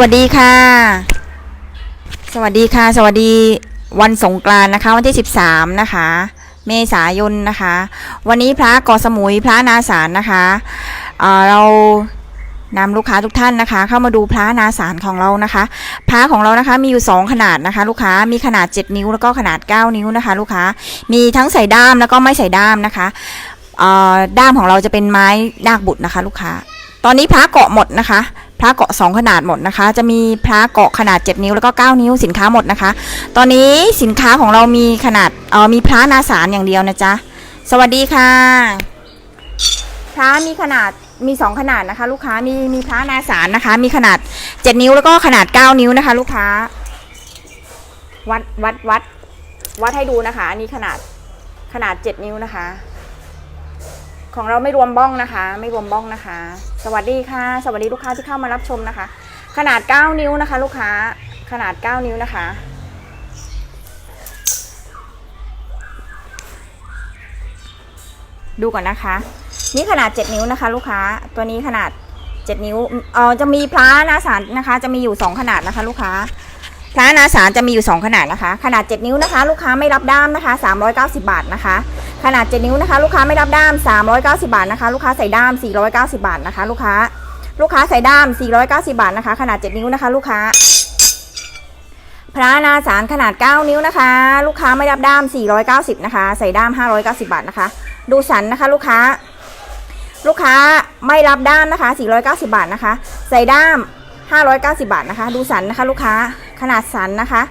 วัสดีค่ะ สวัสดีค่ะ สวัสดีวันสงกรานต์นะคะ วันที่ 13 นะคะ เมษายนนะคะ วันนี้พระเกาะสมุยพระนาสารนะคะเเรานำลูกค้าทุกท่านนะคะ เข้ามาดูพระนาสารของเรานะคะ พระของเรานะคะมีอยู่ 2 ขนาดนะคะ ลูกค้ามีขนาด 7 นิ้วแล้วก็ขนาด 9 นิ้วนะคะ ลูกค้ามีทั้งใส่ด้ามแล้วก็ไม่ใส่ด้ามนะคะด้ามของเราจะเป็นไม้นาคบุตรนะคะ ลูกค้า ตอนนี้พระเกาะหมดนะคะ พระเกาะ 2 ขนาดหมดนะคะ จะมีพระเกาะขนาด 7 นิ้วแล้วก็ 9 นิ้วสินค้าหมดนะคะ ตอนนี้สินค้าของเรามีขนาดเออมีพระนาสารอย่างเดียวนะจ๊ะ สวัสดีค่ะ พระมีขนาดมี 2 ขนาดนะคะ ลูกค้ามีมีพระนาสารนะคะ มีขนาด 7 นิ้วแล้วก็ขนาด 9 นิ้วนะคะ ลูกค้า วัดวัดวัดวัดให้ดูนะคะอันนี้ขนาดขนาด 7 นิ้วนะคะ ของเราไม่รวมบ้องนะคะ ไม่รวมบ้องนะคะ สวัสดีค่ะ สวัสดีลูกค้าที่เข้ามารับชมนะคะ ขนาด 9 นิ้วนะคะ ลูกค้าขนาด 9 นิ้วนะคะดูก่อนนะคะ นี่ขนาด 7 นิ้วนะคะ ลูกค้าตัวนี้ขนาด 7 นิ้วเออจะมีพระนาสารนะคะ จะมีอยู่ 2 ขนาดนะคะ ลูกค้า พระนาสารจะมีอยู่ 2 ขนาดนะคะ ขนาด 7 นิ้วนะคะ ลูกค้าไม่รับด้ามนะคะ 390 บาทนะคะ ขนาด 7 นิ้วนะคะ ลูกค้าไม่รับด้าม 390 บาทนะคะ ลูกค้าใส่ด้าม 490 บาทนะคะ ลูกค้า ลูกค้าใส่ด้าม 490 บาทนะคะ ขนาด 7 นิ้วนะคะ ลูกค้า พระนาสารขนาด 9 นิ้วนะคะ ลูกค้าไม่รับด้าม 490 นะคะ ใส่ด้าม 590 บาทนะคะ ดูสันนะคะลูกค้า ลูกค้าไม่รับด้ามนะคะ 490 บาทนะคะ ใส่ด้าม 590 บาทนะคะ ดูสันนะคะ ลูกค้า ขนาดสันนะคะ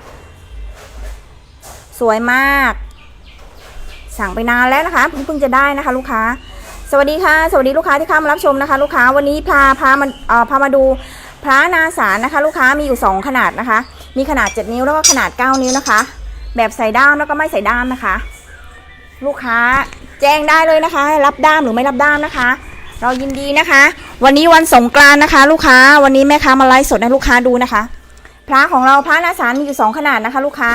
สวยมาก สั่งไปนานแล้วนะคะเพิ่งจะได้นะคะ ลูกค้า สวัสดีค่ะ สวัสดีลูกค้าที่เข้ามารับชมนะคะ ลูกค้าวันนี้พาพามันเอ่อพามาดูพระนาสารนะคะ ลูกค้ามีอยู่ 2 ขนาดนะคะ มีขนาด 7 นิ้วแล้วก็ขนาด 9 นิ้วนะคะ แบบใส่ด้ามแล้วก็ไม่ใส่ด้ามนะคะ ลูกค้าแจ้งได้เลยนะคะ รับด้ามหรือไม่รับด้ามนะคะเรายินดีนะคะ วันนี้วันสงกรานต์นะคะ ลูกค้า วันนี้แม่ค้ามาไลฟ์สดให้ลูกค้าดูนะคะ พระของเราพระนาสารมีอยู่สองขนาดนะคะ ลูกค้า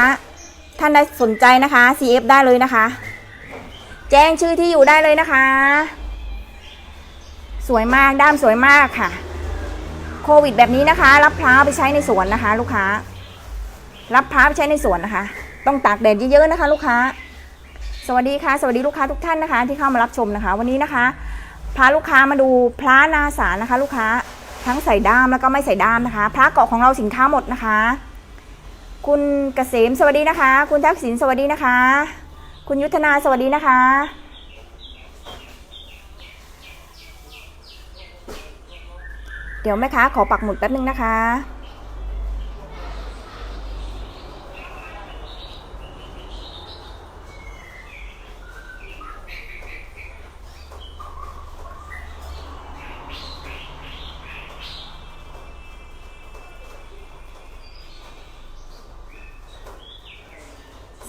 ท่านใดสนใจนะคะ CF ได้เลยนะคะ แจ้งชื่อที่อยู่ได้เลยนะคะ สวยมากด้ามสวยมากค่ะ โควิดแบบนี้นะคะ รับพระไปใช้ในสวนนะคะ ลูกค้า รับพระไปใช้ในสวนนะคะ ต้องตากแดดเยอะๆนะคะ ลูกค้า สวัสดีค่ะ สวัสดีลูกค้าทุกท่านนะคะ ที่เข้ามารับชมนะคะ วันนี้นะคะพาลูกค้ามาดูพระนาสารนะคะ ลูกค้า ทั้งใส่ด้ามแล้วก็ไม่ใส่ด้ามนะคะ พระเกาะของเราสินค้าหมดนะคะ คุณเกษมสวัสดีนะคะ คุณทักษิณสวัสดีนะคะ คุณยุทธนาสวัสดีนะคะเดี๋ยวแม่ค้าขอปักหมุดแป๊บนึงนะคะ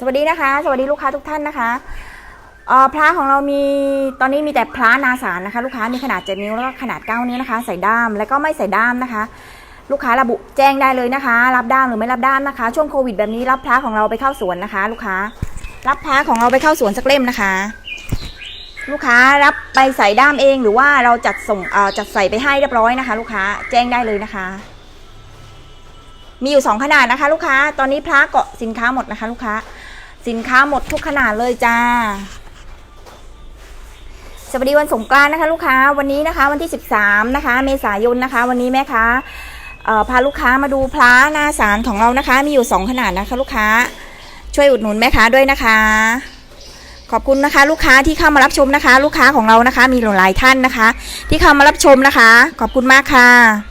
สวัสดีนะคะ สวัสดีลูกค้าทุกท่านนะคะพระของเรามีตอนนี้มีแต่พระนาสารนะคะ ลูกค้ามีขนาด 7 นิ้วแล้วก็ขนาด 9 นิ้วนะคะ ใส่ด้ามแล้วก็ไม่ใส่ด้ามนะคะ ลูกค้าระบุแจ้งได้เลยนะคะ รับด้ามหรือไม่รับด้ามนะคะ ช่วงโควิดแบบนี้รับพระของเราไปเข้าสวนนะคะ ลูกค้า รับพระของเราไปเข้าสวนสักเล่มนะคะ ลูกค้ารับไปใส่ด้ามเอง หรือว่าเราจัดส่งจัดใส่ไปให้เรียบร้อยนะคะ ลูกค้าแจ้งได้เลยนะคะ มีอยู่สองขนาดนะคะ ลูกค้า ตอนนี้พระเกาะสินค้าหมดนะคะ ลูกค้า สินค้าหมดทุกขนาดเลยจ้า สวัสดีวันสงกรานต์นะคะ ลูกค้าวันนี้นะคะ วันที่ 13 นะคะ เมษายนนะคะ วันนี้แม่ค้าพาลูกค้ามาดูพระหน้าสารของเรานะคะ มีอยู่ 2 ขนาดนะคะ ลูกค้าช่วยอุดหนุนแม่ค้าด้วยนะคะ ขอบคุณนะคะ ลูกค้าที่เข้ามารับชมนะคะ ลูกค้าของเรานะคะ มีหลายท่านนะคะ ที่เข้ามารับชมนะคะ ขอบคุณมากค่ะ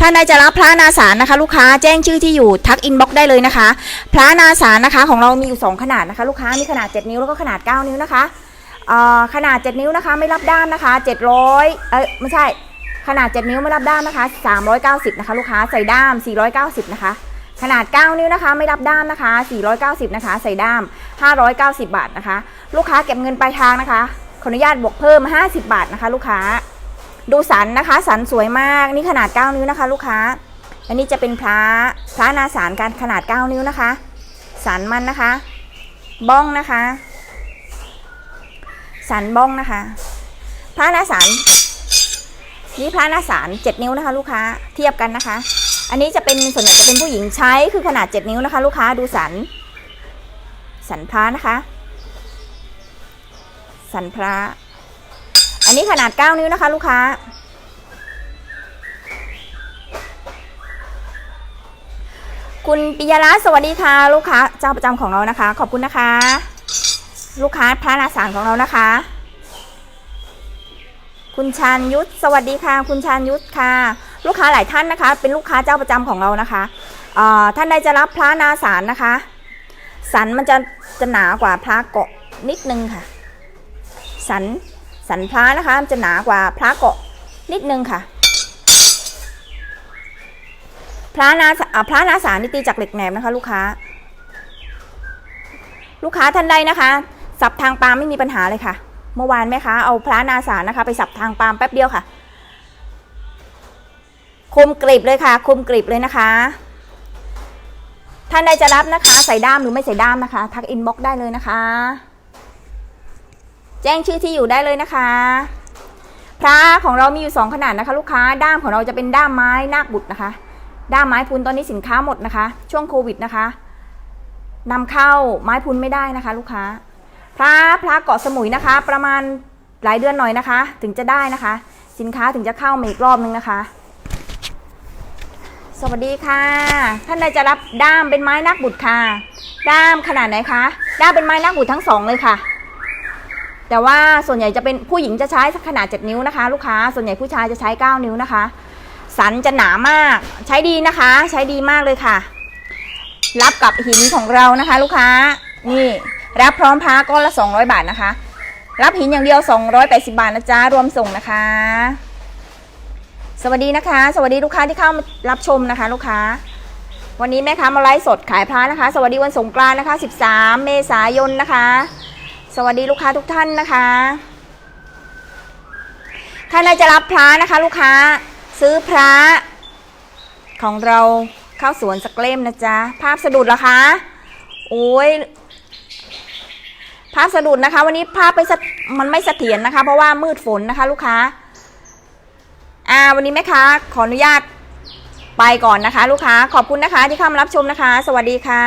ท่านใดจะรับพระนาสารนะคะ ลูกค้าแจ้งชื่อที่อยู่ทักอินบ็อกได้เลยนะคะ พระนาสารนะคะของเรามีอยู่ 2 ขนาดนะคะ ลูกค้ามีขนาด 7 นิ้วแล้วก็ขนาด 9 นิ้วนะคะขนาด 7 นิ้วนะคะไม่รับด้ามนะคะ 700 เอ้ยไม่ใช่ขนาด 7 นิ้วไม่รับด้ามนะคะ 390 นะคะ ลูกค้าใส่ด้าม 490 นะคะ ขนาด 9 นิ้วนะคะ ไม่รับด้ามนะคะ 490 นะคะ ใส่ด้าม 590 บาทนะคะ ลูกค้าเก็บเงินปลายทางนะคะขออนุญาตบวกเพิ่ม 50 บาทนะคะ ลูกค้า ดูสันนะคะ สันสวยมากนี่ขนาด 9 นิ้วนะคะ ลูกค้า อันนี้จะเป็นพระพระนาสารการขนาด 9 นิ้วนะคะ สันมันนะคะ บ้องนะคะ สันบ้องนะคะ พระนาสารนี่พระนาสาร7นิ้วนะคะ ลูกค้าเทียบกันนะคะ อันนี้จะเป็นส่วนใหญ่จะเป็นผู้หญิงใช้คือขนาด 7 นิ้วนะคะ ลูกค้าดูสัน สันพระนะคะ สันพระ นนี้ขนาด 9 นิ้วนะคะ ลูกค้า คุณปิยรัตน์สวัสดีค่ะ ลูกค้าเจ้าประจำของเรานะคะ ขอบคุณนะคะ ลูกค้าพระนาสารของเรานะคะ คุณชานยุทธสวัสดีค่ะ คุณชานยุทธค่ะ ลูกค้าหลายท่านนะคะ เป็นลูกค้าเจ้าประจำของเรานะคะเออท่านใดจะรับพระนาสารนะคะ สันมันจะจะหนากว่าพระเกาะนิดนึงค่ะ สัน สันพระนะคะมันจะหนากว่าพระเกาะนิดนึงค่ะ พระนาอ่าพระนาสารนี่ตีจากเหล็กแหนมนะคะ ลูกค้า ลูกค้าท่านใดนะคะ สับทางปาล์มไม่มีปัญหาเลยค่ะ เมื่อวานแม่ค้าเอาพระนาสารนะคะ ไปสับทางปาล์มแป๊บเดียวค่ะ คมกริบเลยค่ะ คมกริบเลยนะคะท่านใดจะรับนะคะ ใส่ด้ามหรือไม่ใส่ด้ามนะคะ ทักอินบ็อกได้เลยนะคะ แจ้งชื่อที่อยู่ได้เลยนะคะ พระของเรามีอยู่สองขนาดนะคะ ลูกค้าด้ามของเราจะเป็นด้ามไม้นาคบุตรนะคะ ด้ามไม้พุนตอนนี้สินค้าหมดนะคะ ช่วงโควิดนะคะนำเข้าไม้พุนไม่ได้นะคะ ลูกค้า พระพระเกาะสมุยนะคะ ประมาณหลายเดือนหน่อยนะคะ ถึงจะได้นะคะ สินค้าถึงจะเข้ามาอีกรอบนึงนะคะสวัสดีค่ะ ท่านใดจะรับด้ามเป็นไม้นักบุตรค่ะ ด้ามขนาดไหนคะ ด้ามเป็นไม้นักบุตรทั้งสองเลยค่ะ แต่ว่าส่วนใหญ่จะเป็นผู้หญิงจะใช้ขนาด 7 นิ้วนะคะ ลูกค้าส่วนใหญ่ผู้ชายจะใช้ 9 นิ้วนะคะ สันจะหนามาก ใช้ดีนะคะ ใช้ดีมากเลยค่ะ รับกับหินของเรานะคะ ลูกค้านี่รับพร้อมพาก้อนละ 200 บาทนะคะ รับหินอย่างเดียว 280 บาทนะจ๊ะรวมส่งนะคะ สวัสดีนะคะ สวัสดีลูกค้าที่เข้ามารับชมนะคะ ลูกค้า วันนี้แม่ค้ามาไลฟ์สดขายพระนะคะ สวัสดีวันสงกรานต์นะคะ 13 เมษายนนะคะ สวัสดีลูกค้าทุกท่านนะคะ ท่านใดจะรับพระนะคะ ลูกค้าซื้อพระ ของเราเข้าสวนสักเล่มนะจ๊ะ ภาพสะดุดเหรอคะโอ้ยภาพสะดุดนะคะ วันนี้ภาพไปมันไม่เสถียรนะคะ เพราะว่ามืดฝนนะคะ ลูกค้า อ่า วันนี้แม่ค้าขออนุญาตไปก่อนนะคะ ลูกค้าขอบคุณนะคะที่เข้ามารับชมนะคะ สวัสดีค่ะ